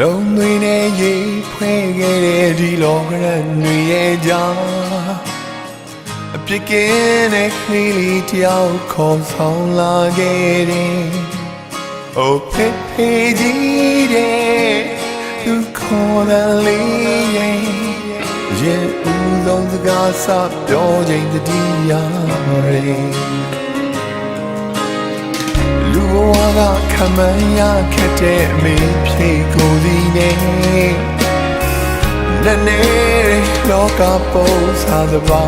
လုံးသွင်းတဲ့ရေဖွဲ့ခဲ့တဲ့ဒီလောကရန်တွေရဲ့ကြားအပြစ်ကင်းတဲ့ခလေးလေးတယောက်ခေါ်ဆောင်လာခဲ့တယ်။ Oh ဖေးဖေးကြီးတဲ့သူခေါ်တဲ့လေးရဲ့ရဲ့ဦးဆုံးစကားစပြောချိန်တတိယရဲ လူဘဝကခံမရခက်တဲ့အမေဖြေကိုစီနေနည်းနည်းလောကပုံစားသဘာ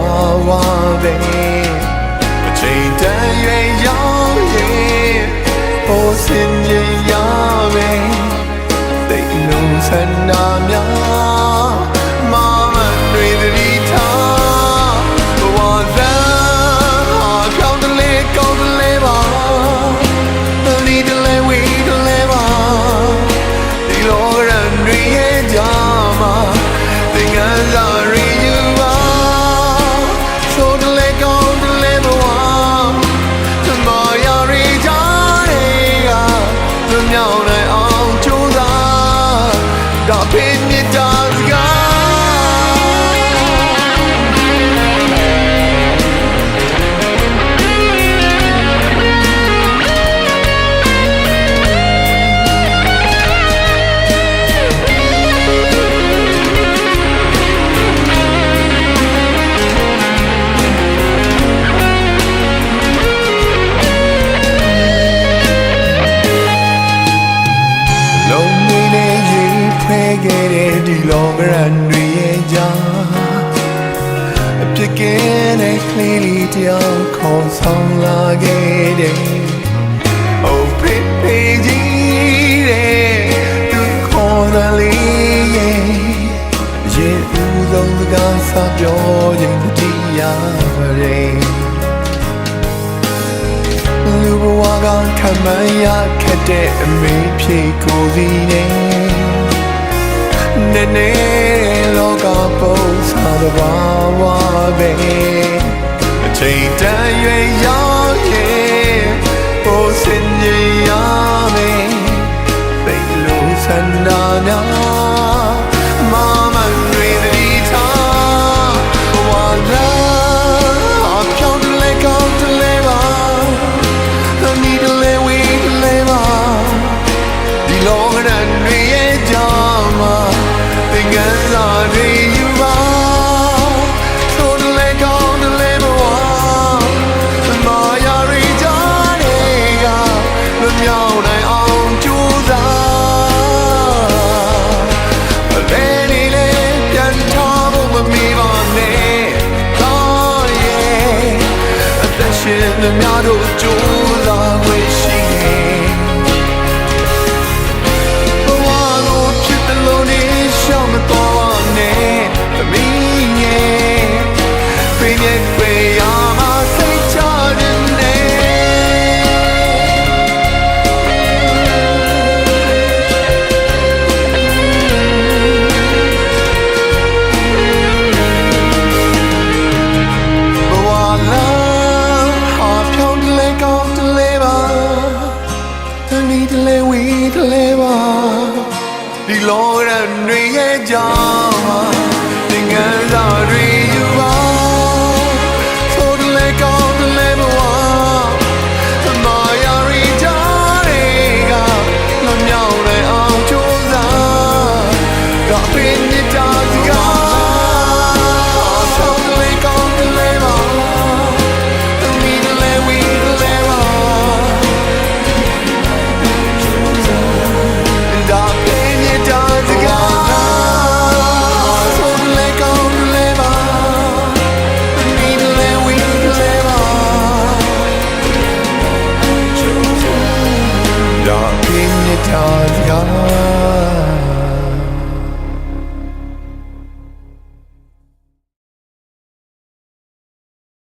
ဝပဲအချိန်တန်ရွယ်ရောက်ရင်ဟိုစင်ရင်ရမယ်သိလုံးဆန္ဒ ရေဖွဲ့ခဲ့တဲ့ဒီလောကရန်တွေရဲ့ကြားအပြစ်ကင်းတဲ့ကလေးလေးတယောက်ခေါ်ဆောင်လာခဲ့တယ်။ Oh baby ကြီးတဲ့သူခေါ်တဲ့လေးရဲ့ရေဦးဆုံးစကားစပြောရင်တရားရဲ။လူဘဝကခံမရခက်တဲ့အမေဖြေကိုစီနေ နည်းနည်းလောကပုံစားသဘာဝပဲအချိန်တန်ရွယ်ရောက်ရင်ပိုစင်ရင်ရမယ်သိလို့ဆန္ဒများ သက်ရှင်သမျှတို့ကြိုး ပြီထလဲပါဒီလောကတွေရဲ့ကြောင့်သင်္ကန်းသာတွေယူပါဆိုတလဲကောင်းတလဲဘဝသမာယာရီကြားတွေကလွန်မြောက်တဲ့အောင်ကြိုးစားကပင်မြတ်တာစကား